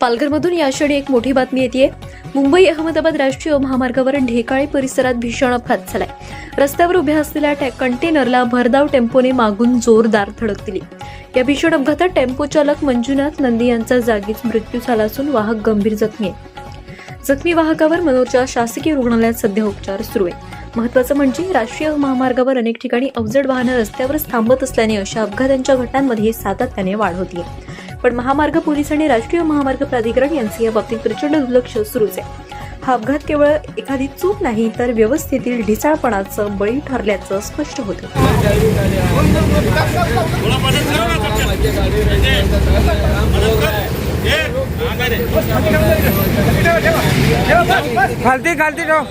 पालघरमधून या क्षणी एक मोठी बातमी येते मुंबई अहमदाबाद राष्ट्रीय महामार्गावर ढेकाळे परिसरात भीषण अपघात झालाय. रस्त्यावर उभ्या असलेल्या कंटेनरला भरधाव टेम्पोने मागून जोरदार धडक दिली. या भीषण अपघातात टेम्पो चालक मंजुनाथ नंदी यांचा जागीच मृत्यू झाला असून वाहक गंभीर जखमी आहे जखमी वाहकावर मनोरच्या शासकीय रुग्णालयात सध्या उपचार सुरू आहे महत्वाचं म्हणजे राष्ट्रीय महामार्गावर अनेक ठिकाणी अवजड वाहनं रस्त्यावरच थांबत असल्याने अशा अपघातांच्या घटनांमध्ये सातत्याने वाढ होतीये. पण महामार्ग पोलीस आणि राष्ट्रीय महामार्ग प्राधिकरण यांचे या बाबतीत प्रचंड दुर्लक्ष सुरूच आहे. हा अपघात केवळ एखादी चूक नाही तर व्यवस्थेतील ढिसाळपणाचं बळी ठरल्याचं स्पष्ट होतं. खालती खालती ठेव.